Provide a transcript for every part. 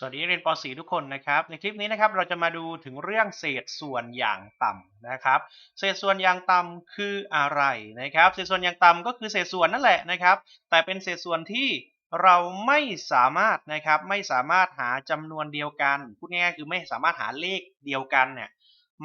สวัสดีนักเรียนป .4 ทุกคนนะครับ ในคลิปนี้นะครับเราจะมาดูถึงเรื่องเศษส่วนอย่างต่ำนะครับ เศษส่วนอย่างต่ำคืออะไรนะครับ เศษส่วนอย่างต่ำก็คือเศษส่วนนั่นแหละนะครับ แต่เป็นเศษส่วนที่เราไม่สามารถนะครับไม่สามารถหาจำนวนเดียวกันพูดง่ายๆคือไม่สามารถหาเลขเดียวกันเนี่ย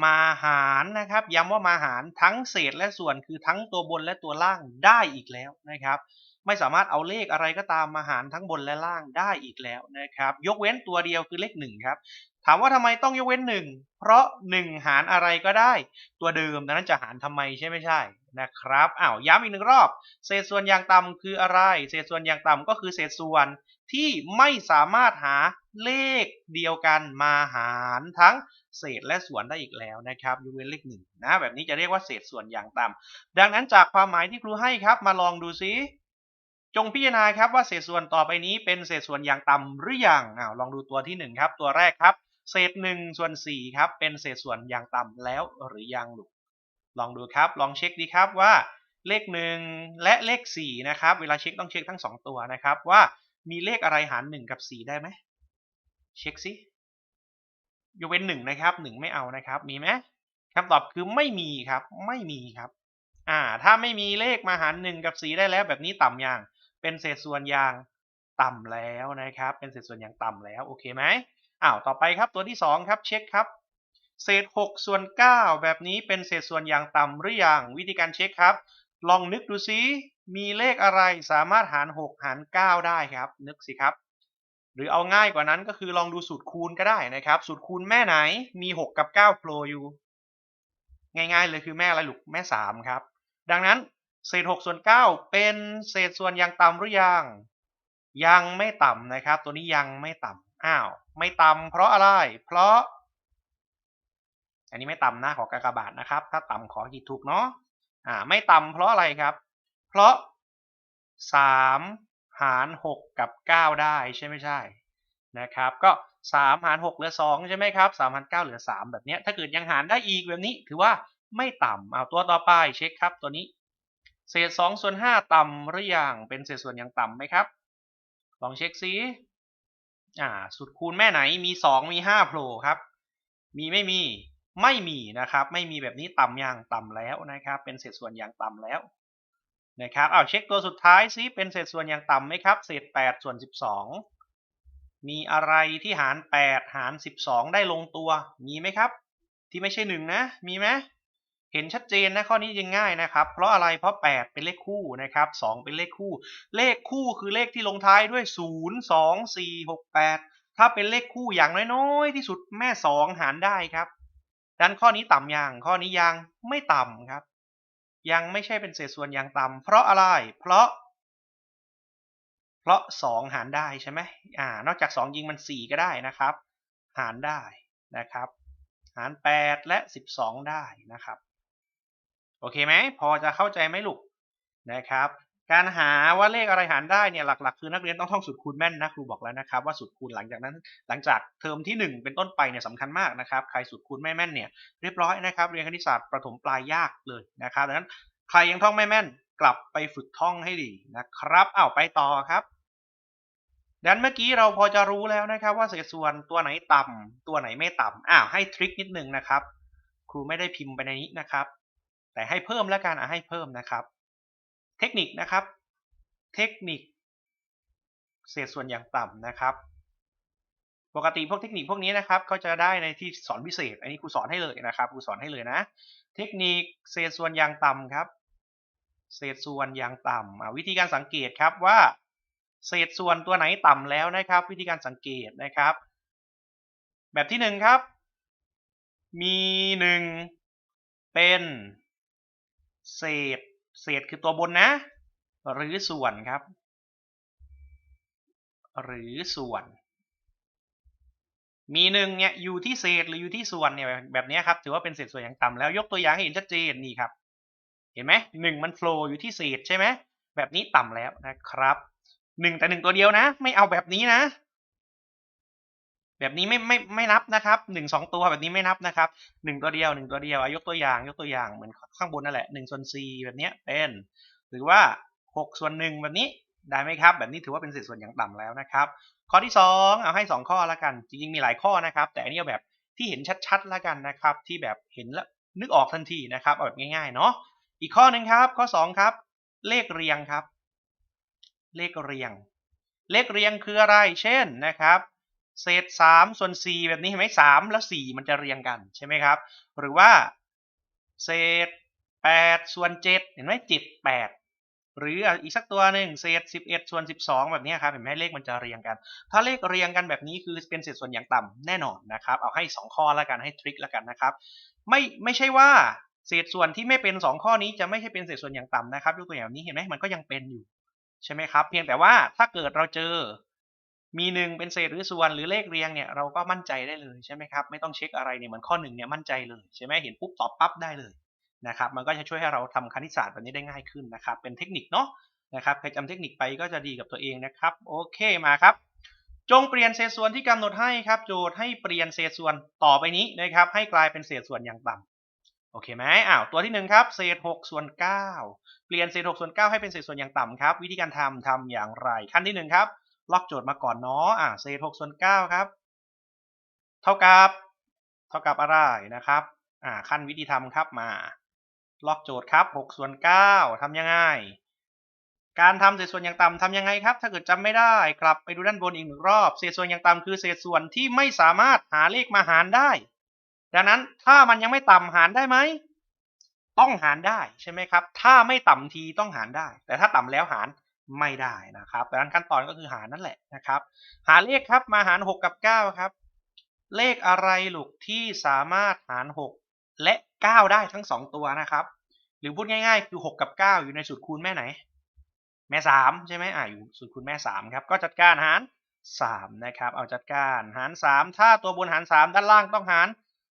มาหารนะครับย้ำว่ามาหารทั้งเศษและส่วนคือทั้งตัวบนและตัวล่างได้อีกแล้วนะครับ ไม่สามารถเอาเลขอะไรก็ตามมาหารทั้งบนและล่างได้อีกแล้วนะครับ ยกเว้นตัวเดียวคือเลขหนึ่งครับ ถามว่าทำไมต้องยกเว้นหนึ่งเพราะหนึ่งหารอะไรก็ได้ ตัวเดิมดังนั้นจะหารทำไมใช่ไม่ใช่นะครับอ้าวย้ำอีกหนึ่งรอบ เศษส่วนอย่างต่ำคืออะไร เศษส่วนอย่างต่ำก็คือเศษส่วนที่ไม่สามารถหาเลขเดียวกันมาหารทั้งเศษและส่วนได้อีกแล้วนะครับยกเว้นเลขหนึ่งนะแบบนี้จะเรียกว่าเศษส่วนอย่างต่ำดังนั้นจากความหมายที่ครูให้ครับ มาลองดูซิ จงพิจารณาครับว่าเศษส่วนต่อไปนี้เป็นเศษส่วนอย่างต่ำหรืออยังอ้าวลองดูตัวที่1ครับตัวแรกครับเศษ1ส่วน4ครับเป็นเศษส่วนอย่างต่ำแล้วหรือยังลูกลองดูครับลองเช็คดีครับว่าเลข 1 และเลข4นะครับเวลาเช็คต้องเช็คทั้ง 2 ตัวนะครับว่ามีเลขอะไรหาร 1 กับ 4 ได้ไหมเช็คสิยกเว้น1นะครับ1ไม่เอานะครับ มีไหมคำตอบคือไม่มีครับ ไม่มีครับ อ่า ถ้าไม่มีเลขมาหาร1กับ4ได้แล้วแบบนี้ต่ำยัง เป็นเศษส่วนอย่างต่ำแล้วนะครับ เป็นเศษส่วนอย่างต่ำแล้วโอเคไหมอ้าวต่อไปครับตัวที่ 2 ครับเช็คครับ เศษ6ส่วน9แบบนี้เป็นเศษส่วนอย่างต่ำหรือยังวิธีการเช็คครับ ลองนึกดูซิมีเลขอะไรสามารถหาร 6 หาร 9 ได้ครับ นึกสิครับ หรือเอาง่ายกว่านั้นก็คือลองดูสูตรคูณก็ได้นะครับ สูตรคูณแม่ไหนมี 6 กับ9โผล่อยู่ ง่ายๆเลยคือแม่อะไรลูกแม่ 3 ครับ ดังนั้น เศษ6ส่วน9เป็นเศษส่วนยังต่ำหรือยัง ยังไม่ต่ำนะครับ ตัวนี้ยังไม่ต่ำอ้าว ไม่ต่ำเพราะอะไร เพราะ อันนี้ไม่ต่ำนะขอกากบาทนะครับ ถ้าต่ำขอขีดถูกเนาะอ่า ไม่ต่ำเพราะอะไรครับ เพราะ 3 หาร 6 กับ 9 ได้ใช่ไม่ใช่นะครับ ก็ 3 หาร 6 เหลือ 2 ใช่ไหมครับ3หาร9เหลือ 3 แบบนี้ถ้าเกิดยังหารได้อีกแบบนี้ ถือว่าไม่ต่ำเอาตัวต่อไปเช็คครับตัวนี้ เศษ2ส่วน5ต่ำหรือยังเป็นเศษส่วนยังต่ำไหมครับ ลองเช็คซิอ่าสุดคูณแม่ไหนมี2มี5โผล่ครับ มีไม่มีไม่มีนะครับ ไม่มีแบบนี้ต่ำยังต่ำแล้วนะครับ เป็นเศษส่วนย่างต่ำแล้วนะครับเอาเช็คตัวสุดท้ายซิเป็นเศษส่วนย่างต่ำไหมครับ เศษ8ส่วน 12 มีอะไรที่หาร 8 หาร 12 ได้ลงตัว มีไหมครับ ที่ไม่ใช่1นะ มีไหม เห็นชัดเจนนะข้อนี้ยังง่ายนะครับ เพราะอะไรเพราะ 8 เป็นเลขคู่นะครับ 2 เป็นเลขคู่ เลขคู่คือเลขที่ลงท้ายด้วย 0 2 4 6 8 ถ้าเป็นเลขคู่อย่างน้อยๆที่สุดแม่ 2 หารได้ครับดังนั้นข้อนี้ต่ำยังข้อนี้ยังไม่ต่ำครับ ยังไม่ใช่เป็นเศษส่วนอย่างต่ำเพราะอะไร เพราะ เพราะ 2 หารได้ใช่ไหมอ่านอกจาก 2 ยิงมัน 4 ก็ได้นะครับ หารได้นะครับ หาร 8 และ 12 ได้นะครับ โอเคไหมพอจะเข้าใจไหมลูกนะครับ การหาว่าเลขอะไรหารได้เนี่ยหลักๆ คือนักเรียนต้องท่องสูตรคูณแม่นนะครูบอกแล้วนะครับ ว่าสูตรคูณหลังจากนั้น หลังจากเทอมที่ 1 เป็นต้นไปเนี่ยสำคัญมากนะครับใครสูตรคูณไม่แม่นเนี่ยเรียบร้อยนะครับเรียนคณิตศาสตร์ประถมปลายยากเลยนะครับดังนั้นใครยังท่องไม่แม่นกลับไปฝึกท่องให้ดีนะครับอ้าวไปต่อครับดังนั้นเมื่อกี้เราพอจะรู้แล้วนะครับ ว่าเศษส่วนตัวไหนต่ำตัวไหนไม่ต่ำอ้าวให้ทริคนิดนึงนะครับ ครูไม่ได้พิมพ์ไปในนี้นะครับ แต่ให้เพิ่มแล้วกันอะให้เพิ่มนะครับ เทคนิคนะครับ เทคนิค เศษส่วนอย่างต่ำนะครับ ปกติพวกเทคนิคพวกนี้นะครับเขาจะได้ในที่สอนพิเศษ อันนี้ครูสอนให้เลยนะครับครูสอนให้เลยนะ เทคนิคเศษส่วนอย่างต่ำครับ เศษส่วนอย่างต่ำวิธีการสังเกตครับว่า เศษส่วนตัวไหนต่ำแล้วนะครับ วิธีการสังเกตนะครับ แบบที่หนึ่งครับ มีหนึ่งเป็น เศษ เศษคือตัวบนนะ หรือส่วนครับ หรือส่วน มีหนึ่งเนี่ยอยู่ที่เศษหรืออยู่ที่ส่วนเนี่ยแบบนี้ครับ ถือว่าเป็นเศษส่วนอย่างต่ำแล้วยกตัวอย่างให้เห็นชัดเจนนี่ครับ เห็นไหมหนึ่งมันโฟล์อยู่ที่เศษใช่ไหมแบบนี้ต่ำแล้วนะครับหนึ่งแต่หนึ่งตัวเดียวนะ ไม่เอาแบบนี้นะ แบบนี้ไม่ไม่ไม่นับนะครับหนึ่งสองตัวแบบนี้ไม่นับนะครับหนึ่งตัวเดียวหนึ่งตัวเดียวยกตัวอย่างยกตัวอย่างเหมือนข้างบนนั่นแหละหนึ่งส่วนสี่แบบนี้เป็น หรือว่าหกส่วนหนึ่งแบบนี้ได้ไหมครับ แบบนี้ถือว่าเป็นเศษส่วนอย่างต่ำแล้วนะครับ ข้อที่ 2 เอาให้ 2 ข้อแล้วกัน จริงๆมีหลายข้อนะครับ แต่อันนี้แบบที่เห็นชัดๆแล้วกันนะครับ ที่แบบเห็นแล้วนึกออกทันทีนะครับเอาแบบง่ายๆเนาะอีกข้อหนึ่งครับ ข้อ 2 ครับ เลขเรียงครับ เลขเรียง เลขเรียงคืออะไร เช่นนะครับ เศษ3ส่วน4แบบนี้เห็นไหม3แล้ว4มันจะเรียงกันใช่ไหมครับ หรือว่า เศษ8ส่วน7เห็นไหม7 8หรืออีกสักตัวหนึ่งเศษ11ส่วน12แบบนี้ครับเห็นไหมเลขมันจะเรียงกัน ถ้าเลขเรียงกันแบบนี้คือเป็นเศษส่วนอย่างต่ำแน่นอนนะครับ เอาให้2ข้อแล้วกันให้ทริคแล้วกันนะครับ ไม่ไม่ใช่ว่าเศษส่วนที่ไม่เป็น2ข้อนี้จะไม่ใช่เป็นเศษส่วนอย่างต่ำนะครับยกตัวอย่างนี้เห็นไหมมันก็ยังเป็นอยู่ใช่ไหมครับ เพียงแต่ว่าถ้าเกิดเราเจอ มีหนึ่งเป็นเศษหรือส่วนหรือเลขเรียงเนี่ยเราก็มั่นใจได้เลยใช่ไหมครับไม่ต้องเช็คอะไรเนี่ยเหมือนข้อหนึ่งเนี่ยมั่นใจเลยใช่ไหมเห็นปุ๊บตอบปั๊บได้เลยนะครับมันก็จะช่วยให้เราทำคณิตศาสตร์แบบนี้ได้ง่ายขึ้นนะครับเป็นเทคนิคเนาะนะครับใครจำเทคนิคไปก็จะดีกับตัวเองนะครับโอเคมาครับ จงเปลี่ยนเศษส่วนที่กำหนดให้ครับโจทย์ให้เปลี่ยนเศษส่วนต่อไปนี้นะครับให้กลายเป็นเศษส่วนอย่างต่ำโอเคไหมอ้าวตัวที่หนึ่งครับเศษ6ส่วน9เปลี่ยนเศษ6ส่วน9ให้เป็นเศษส่วนอย่างต่ำครับ วิธีการทำทำอย่างไรขั้นที่หนึ่งครับ ล็อกโจทย์มาก่อนเนาะอ่าเศษ6ส่วน9ครับ เท่ากับ เท่ากับอะไรนะครับ อ่าขั้นวิธีทำครับมาล็อกโจทย์ครับ6ส่วน9ทำยังไง การทำเศษส่วนอย่างต่ำทำยังไงครับ ถ้าเกิดจำไม่ได้กลับไปดูด้านบนอีกหนึ่งรอบ เศษส่วนอย่างต่ำคือเศษส่วนที่ไม่สามารถหาเลขมาหารได้ ดังนั้นถ้ามันยังไม่ต่ำหารได้ไหมต้องหารได้ใช่ไหมครับ ถ้าไม่ต่ำทีต้องหารได้ แต่ถ้าต่ำแล้วหาร ไม่ได้นะครับดังนั้นขั้นตอนก็คือหารนั่นแหละนะครับ หาเลขครับมาหาร 6 กับ 9 ครับ เลขอะไรลูกที่สามารถหาร 6 และ 9 ได้ทั้ง 2 ตัวนะครับ หรือพูดง่ายๆ คือ 6 กับ 9 อยู่ในสูตรคูณแม่ไหน แม่ 3 ใช่ไหมอ่าอยู่สูตรคูณแม่ 3 ครับ ก็จัดการหาร 3 นะครับ เอาจัดการหาร 3 ถ้าตัวบนหาร 3 ด้านล่างต้องหาร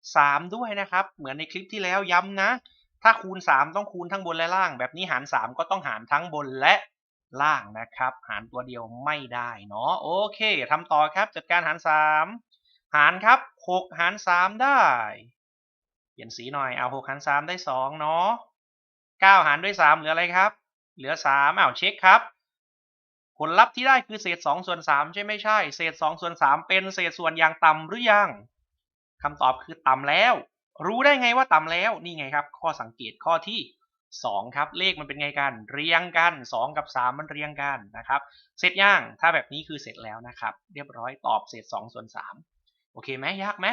3 ด้วยนะครับ เหมือนในคลิปที่แล้วย้ำนะ ถ้าคูณ 3 ต้องคูณทั้งบนและล่าง แบบนี้หาร 3 ก็ต้องหารทั้งบนและ ล่างนะครับ หารตัวเดียวไม่ได้เนาะโอเคทำต่อครับ จัดการหาร 3 หารครับ 6 หาร 3 ได้ เปลี่ยนสีหน่อยเอา 6 หาร 3 ได้ 2 เนาะ9หารด้วย 3 เหลืออะไรครับ เหลือ 3อ้าวเช็คครับ ผลลัพธ์ที่ได้คือเศษ 2 ส่วน 3 ใช่ไม่ใช่ เศษ 2 ส่วน 3 เป็นเศษส่วนอย่างต่ำหรือยังคำตอบคือต่ำแล้ว รู้ได้ไงว่าต่ำแล้วนี่ไงครับ ข้อสังเกตข้อที่ 2 ครับ เลขมันเป็นไงกัน เรียงกัน 2 กับ 3 มันเรียงกันนะครับ เสร็จย่าง ถ้าแบบนี้คือเสร็จแล้วนะครับ เรียบร้อยตอบเศษ2ส่วน3โอเคไหมยากไหม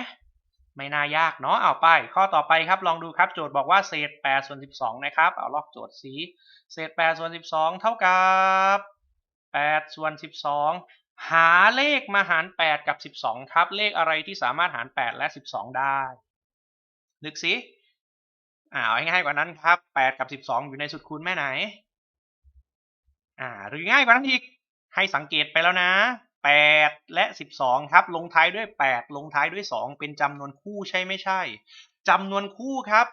ไม่น่ายากเนาะ เอาไป ข้อต่อไปครับ ลองดูครับ โจทย์บอกว่าเศษ8ส่วน12 นะครับ เอาลอกโจทย์สีเศษ8ส่วน12 เท่ากับ8ส่วน12 หาเลขมาหาร 8 กับ 12 ครับ เลขอะไรที่สามารถหาร 8 และ 12 ได้ นึกสิ อ่าง่ายกว่านั้นครับ8กับ12อยู่ในสุดคูณแม่ไหน อ่า หรือง่ายกว่านั้นอีกให้สังเกตไปแล้วนะ8และ12ครับ ลงท้ายด้วย8ลงท้ายด้วย2เป็นจำนวนคู่ใช่ไม่ใช่จำนวนคู่ครับ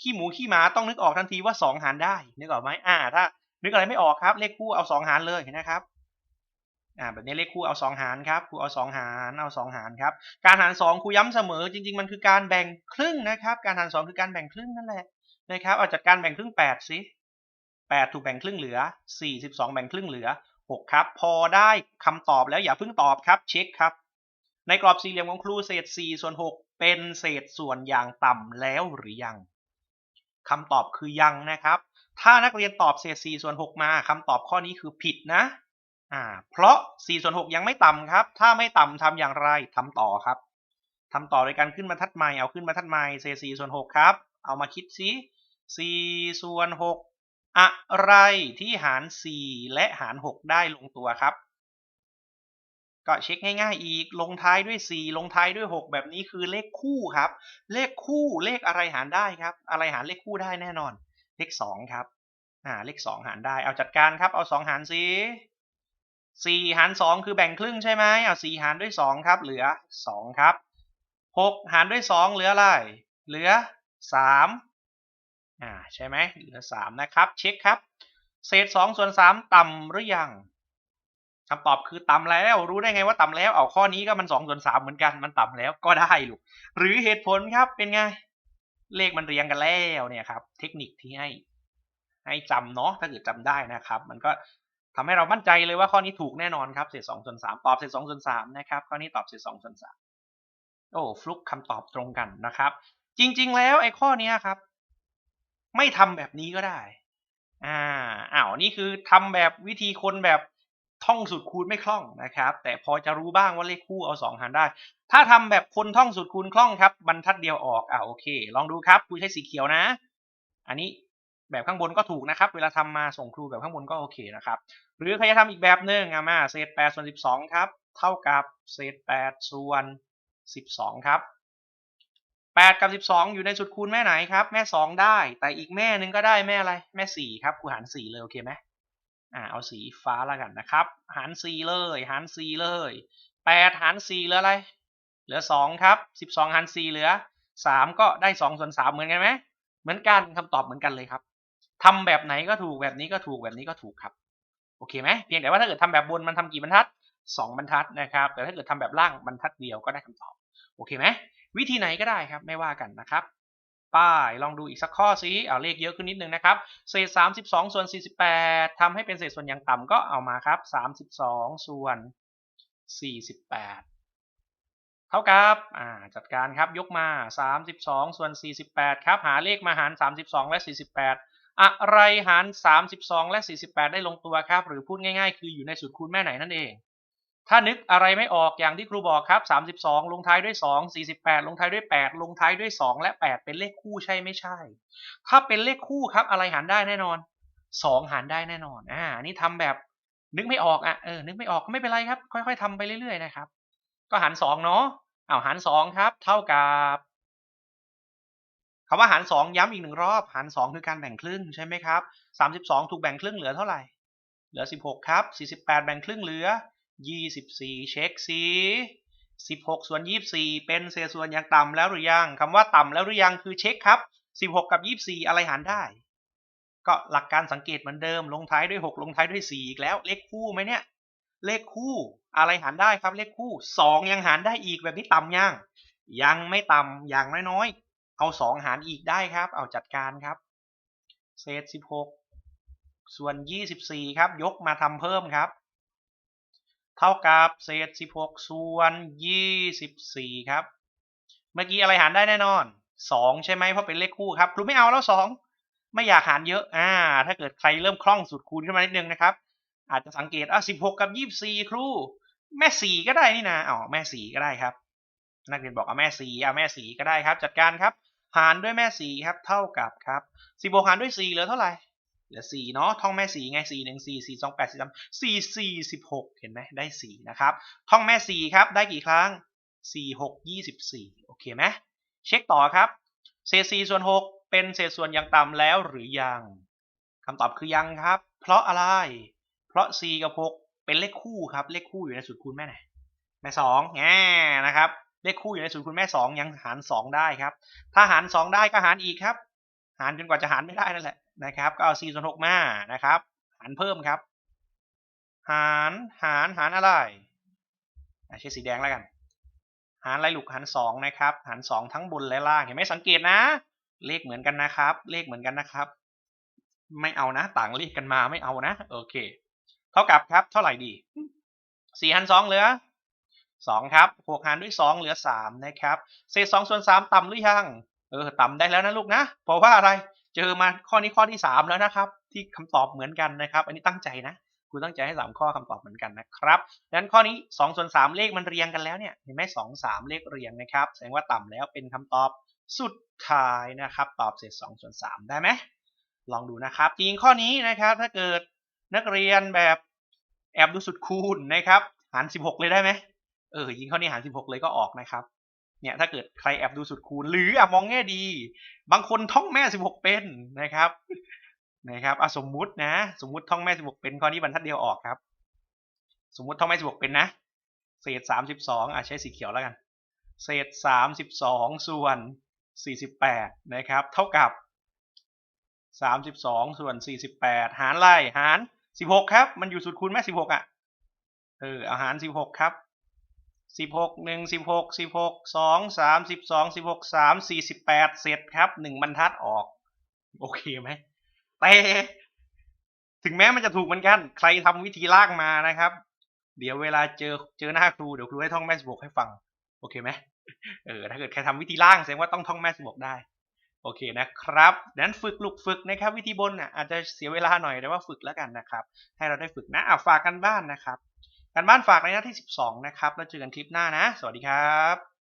ขี้หมูขี้หมาต้องนึกออกทันทีว่า2หารได้นึกออกไหมอ่า ถ้า นึกอะไรไม่ออกครับ เลขคู่เอา2หารเลยนะครับ อ่าแบบนี้เลขคู่เอา 2 หารครับครูเอา 2 หารเอา 2 หารครับการหาร 2ครูย้ำเสมอจริง ๆ มันคือการแบ่งครึ่งนะครับ การหาร 2 คือการแบ่งครึ่งนั่นแหละนะครับเอาจากการแบ่งครึ่ง8สิ8ถูกแบ่งครึ่งเหลือ 42 แบ่งครึ่งเหลือ 6 ครับ พอได้คำตอบแล้วอย่าเพิ่งตอบครับเช็คครับ ในกรอบสี่เหลี่ยมของครูเศษ4ส่วน6เป็นเศษส่วนอย่างต่ำแล้วหรือยังคำตอบคือยังนะครับ ถ้านักเรียนตอบเศษ4ส่วน6มาคำตอบข้อนี้คือผิดนะ อ่า เพราะ4ส่วน6ยังไม่ต่ำครับ ถ้าไม่ต่ำทำอย่างไรทำต่อครับทำต่อโดยการขึ้นบรรทัดใหม่เอาขึ้นบรรทัดใหม่เศษ4ส่วน6ครับ เอามาคิดซิ4ส่วน6อะไรที่หาร 4 และหาร 6 ได้ลงตัวครับ ก็เช็คง่ายๆอีกลงท้ายด้วย 4 ลงท้ายด้วย 6 แบบนี้คือเลขคู่ครับ เลขคู่เลขอะไรหารได้ครับ อะไรหารเลขคู่ได้แน่นอน เลข 2 ครับอ่าเลข 2 หารได้เอาจัดการครับเอา 2 หารสิ 4หาร2คือแบ่งครึ่งใช่ไหมเอา4หารด้วย2ครับ เหลือ2ครับ6หารด้วย2เหลืออะไรเหลือ3อ่าใช่ไหมเหลือ3นะครับ เช็คครับ เศษ2ส่วน3ต่ำหรือยังคำตอบคือต่ำแล้วรู้ได้ไงว่าต่ำแล้ว เอาข้อนี้ก็มัน2ส่วน3เหมือนกันมันต่ำแล้วก็ได้ลูกหรือเหตุผลครับเป็นไง เลขมันเรียงกันแล้วเนี่ยครับ เทคนิคที่ให้ให้จำเนาะถ้าเกิดจำได้นะครับ มันก็ ทำให้เรามั่นใจเลยว่าข้อนี้ถูกแน่นอนครับเศษสองส่วนสามตอบเศษสองส่วนสามนะครับข้อนี้ตอบเศษสองส่วนสามโอ้ฟลุกคำตอบตรงกันนะครับ จริง ๆ แล้วไอ้ข้อนี้ครับ ไม่ทำแบบนี้ก็ได้อ่าอ้าวนี่คือทำแบบวิธีคนแบบท่องสูตรคูณไม่คล่องนะครับ แต่พอจะรู้บ้างว่าเลขคู่เอาสองหารได้ ถ้าทำแบบคนท่องสูตรคูณคล่องครับบรรทัดเดียวออกอ่าโอเค ลองดูครับครูใช้สีเขียวนะ อันนี้ แบบข้างบนก็ถูกนะครับ เวลาทำมาส่งครูแบบข้างบนก็โอเคนะครับ หรือใครจะทำอีกแบบหนึ่งอะมาเศษแปดส่วนสิบสองครับเท่ากับเศษแปดส่วนสิบสองครับแปดกับสิบสองอยู่ในสุดคูณแม่ไหนครับ แม่สองได้ แต่อีกแม่หนึ่งก็ได้แม่อะไรแม่สี่ครับครูหารสี่เลยโอเคไหมอ่าเอาสีฟ้าล้วกันนะครับ หารสี่เลยหารสี่เลยแปดหารสี่เหลืออะไร เหลือสองครับสิบสองหารสี่เหลือสามก็ได้สองส่วนสามเหมือนกันไหมเหมือนกันคำตอบเหมือนกันเลยครับ ทำแบบไหนก็ถูกแบบนี้ก็ถูกแบบนี้ก็ถูกครับ โอเคไหมเพียงแต่ว่าถ้าเกิดทำแบบบนมันทำกี่บรรทัดสองบรรทัดนะครับ แต่ถ้าเกิดทำแบบล่างบรรทัดเดียวก็ได้คำตอบ โอเคไหมวิธีไหนก็ได้ครับไม่ว่ากันนะครับ ป้ายลองดูอีกสักข้อสิเอาเลขเยอะขึ้นนิดนึงนะครับ เศษสามสิบสองส่วนสี่สิบแปดทำให้เป็นเศษส่วนอย่างต่ำก็เอามาครับสามสิบสองส่วนสี่สิบแปดเท่ากับอ่าจัดการครับยกมาสามสิบสองส่วนสี่สิบแปดครับ หาเลขมาหารสามสิบสองและสี่สิบแปด อะไรหาร 32 และ 48 ได้ลงตัวครับ หรือพูดง่ายๆ คืออยู่ในสูตรคูณแม่ไหนนั่นเอง ถ้านึกอะไรไม่ออกอย่างที่ครูบอกครับ 32 ลงท้ายด้วย 2 48 ลงท้ายด้วย 8 ลงท้ายด้วย 2 และ 8 เป็นเลขคู่ใช่ไม่ใช่ ถ้าเป็นเลขคู่ครับอะไรหารได้แน่นอน 2 หารได้แน่นอนอ่านี่ทำแบบนึกไม่ออกอะเออนึกไม่ออกก็ไม่เป็นไรครับ ค่อยๆทำไปเรื่อยๆนะครับ ก็หาร2เนาะเอาหาร2ครับ เท่ากับ คำว่าหาร 2 ย้ำอีกหนึ่งรอบ หาร 2 คือการแบ่งครึ่งใช่ไหมครับ 32 ถูกแบ่งครึ่งเหลือเท่าไหร่ เหลือ 16 ครับ 48 แบ่งครึ่งเหลือ 24 เช็คสี16 ส่วน 24 เป็นเศษส่วนอย่างต่ำแล้วหรือยังคำว่าต่ำแล้วหรือยังคือเช็คครับ 16 กับ 24 อะไรหารได้ ก็หลักการสังเกตเหมือนเดิม ลงท้ายด้วย 6 ลงท้ายด้วย 4 อีกแล้ว เลขคู่ไหมเนี่ย เลขคู่ อะไรหารได้ครับ เลขคู่ 2 ยังหารได้อีกแบบนี้ต่ำยัง ยังไม่ต่ำอย่างน้อยๆ เอาสองหารอีกได้ครับ เอาจัดการครับ เศษสิบหกส่วนยี่สิบสี่ครับ ยกมาทำเพิ่มครับ เท่ากับเศษสิบหกส่วนยี่สิบสี่ครับ เมื่อกี้อะไรหารได้แน่นอนสองใช่ไหมเพราะเป็นเลขคู่ครับครูไม่เอาแล้วสองไม่อยากหารเยอะ อ่า ถ้าเกิดใครเริ่มคล่องสูตรคูณขึ้นมานิดนึงนะครับ อาจจะสังเกตอะสิบหกกับยี่สี่ครู แม่สี่ก็ได้นี่นะอ๋อแม่สี่ก็ได้ครับ นักเรียนบอกเอาแม่สี่เอาแม่สี่ก็ได้ครับ จัดการครับ หารด้วยแม่สี่ครับเท่ากับครับสิบหกหารด้วยสี่เหลือเท่าไหร่เหลือสี่เนาะท่องแม่สี่ไงสี่หนึ่งสี่สี่สองแปดสี่สามสี่สี่สิบหกเห็นไหมได้สี่นะครับท่องแม่สี่ครับได้กี่ครั้งสี่หกยี่สิบสี่โอเคไหมเช็คต่อครับเศษสี่ส่วนหกเป็นเศษส่วนอย่างต่ำแล้วหรือยังคำตอบคือยังครับ เพราะอะไร เพราะสี่กับหกเป็นเลขคู่ครับเลขคู่อยู่ในสูตรคูณแม่ไหนแม่สองแง่นะครับ เลขคู่อยู่ในสูตรคูณแม่สองยังหารสองได้ครับ ถ้าหารสองได้ก็หารอีกครับ หารจนกว่าจะหารไม่ได้นั่นแหละนะครับ ก็เอาสี่ส่วนหกมานะครับ หารเพิ่มครับ หารหารหารอะไรใช้สีแดงแล้วกัน หารอะไรลูกหารสองนะครับ หารสองทั้งบนและล่างเห็นไหมสังเกตนะ เลขเหมือนกันนะครับ เลขเหมือนกันนะครับ ไม่เอานะ ต่างเลขกันมาไม่เอานะ โอเค เท่ากับครับ เท่าไหร่ดีสี่หารสองเหลือ สองครับหกหารด้วยสองเหลือสามนะครับเศษสองส่วนสามต่ำหรือยัง เออ ต่ำได้แล้วนะลูกนะ เพราะว่าอะไร เจอมาข้อนี้ข้อที่สามแล้วนะครับ ที่คำตอบเหมือนกันนะครับ อันนี้ตั้งใจนะครูตั้งใจให้สามข้อคำตอบเหมือนกันนะครับดังนั้นข้อนี้สองส่วนสามเลขมันเรียงกันแล้วเนี่ย เห็นไหมสองสามเลขเรียงนะครับ แสดงว่าต่ำแล้วเป็นคำตอบสุดท้ายนะครับ ตอบเศษสองส่วนสามได้ไหมลองดูนะครับ จริงข้อนี้นะครับ ถ้าเกิดนักเรียนแบบแอบดูสุดคูณนะครับ หารสิบหกเลยได้ไหม เออยิงเข้อนี้หารสิบหกเลยก็ออกนะครับ เนี่ยถ้าเกิดใครแอบดูสุดคูณ หรืออะมองแง่ดี บางคนท่องแม่สิบหกเป็นนะครับนะครับอะสมมุตินะ สมมุติท่องแม่สิบหกเป็นข้อนี้บรรทัดเดียวออกครับ สมมุติท่องแม่สิบหกเป็นนะเศษสามสิบสองอะใช้สีเขียวแล้วกัน เศษสามสิบสองส่วนสี่สิบแปดนะครับ เท่ากับสามสิบสองส่วนสี่สิบแปดหารไรหารสิบหกครับ มันอยู่สุดคูณแม่สิบหกอะเอออาหารสิบหกครับ สิบหกหนึ่งสิบหกสิบหกสองสามสิบสองสิบหกสามสี่สิบแปดเสร็จครับหนึ่งบรรทัดออก โอเคไหมแต่ถึงแม้มันจะถูกเหมือนกัน ใครทำวิธีลากมานะครับ เดี๋ยวเวลาเจอเจอหน้าครูเดี๋ยวครูให้ท่องแม่บวกให้ฟัง โอเคไหมเออถ้าเกิดใครทำวิธีล่างแสดงว่าต้องท่องแม่บวกได้ โอเคนะครับดังนั้นฝึกลูกฝึกนะครับ วิธีบนน่ะอาจจะเสียเวลาหน่อยแต่ว่าฝึกแล้วกันนะครับ ให้เราได้ฝึกนะอะฝากกันบ้านนะครับ การบ้านฝากในหน้าที่ 12 นะครับ แล้วเจอกันคลิปหน้านะ สวัสดีครับ